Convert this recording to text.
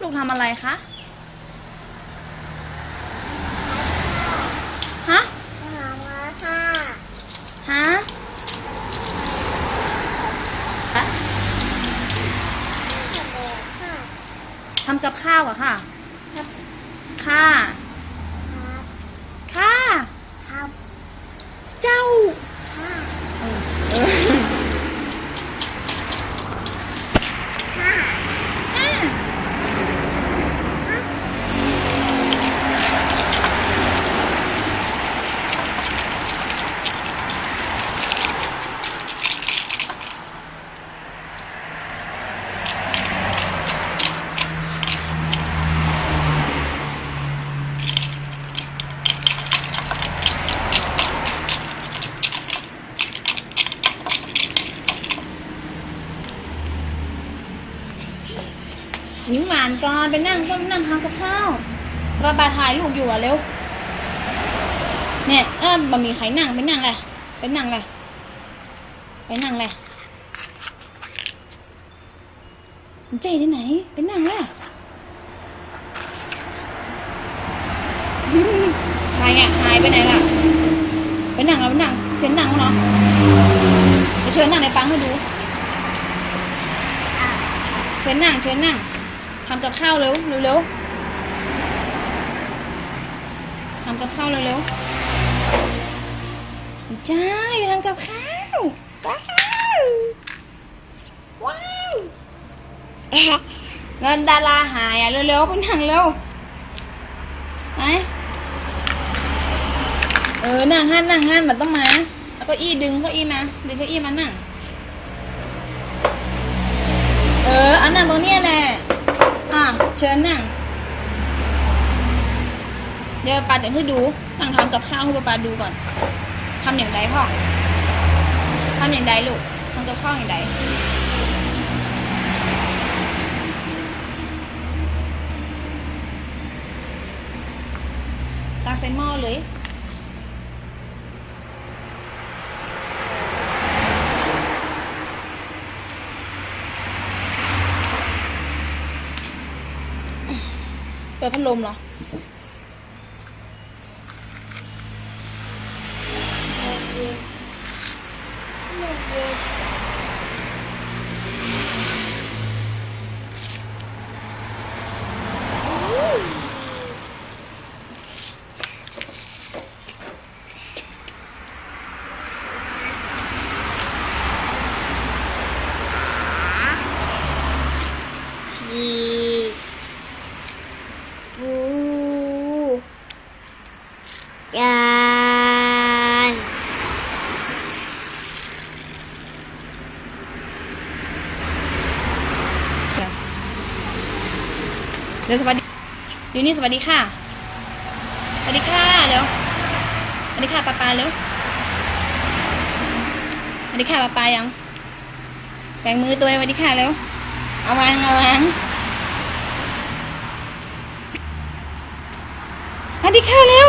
ลูกทำอะไรคะ ฮะหามาค่ะฮะทำเลยค่ะทำกับข้าวอะค่ะครับค่ะ ครับ ค่ะ ครับ เจ้า ค่ะ เออ ค่ะ อะ ยิ้มหวานก่อนไปนั่งก็นั่งทำกับข้าวบาบาถ่ายรูปอยู่อะเร็ว เนี่ยเออบะมีใครนั่งไปนั่งเลยไปนั่งเลยไปนั่งเลยมันใจที่ไหนไปนั่งเลยใครอะหายไปไหนล่ะไปนั่งแล้วไปนั่งเชิญนั่งเขาเนาะไปเชิญนั่งในปังให้ดูเชิญนั่งเชิญนั่ง ทำกับข้าวเร็วเร็วเร็วทำกับข้าวเร็วเร็วใช่ไปทำกับข้าวว้าวว้าวเงินดาราหายอะเร็วเร็วไปนั่งเร็วไหนเออนั่งหันนั่งหันมันต้องมาแล้วก็อี้ดึงเก้าอี้มาดึงเก้าอี้มานั่งเอออันนั่งตรงนี้แหละ เชิญนั่ง เดี๋ยวปาจะให้ดูนั่งทำกับข้าวให้ปาดูก่อนทำอย่างไรพ่อทำอย่างไรลูกทำกับข้าวอย่างไรตักใส่หม้อเลย เปิดพัดลมเหรอ ชี ปูยานเสียงเดี๋ยวสวัสดีอยู่นี่สวัสดีค่ะ สวัสดีค่ะเร็วสวัสดีค่ะปาปาเร็วสวัสดีค่ะปาปายังแบ่งมือตัวสวัสดีค่ะเร็วเอาวางเอาวางสวัส ดีค่ะเร็ว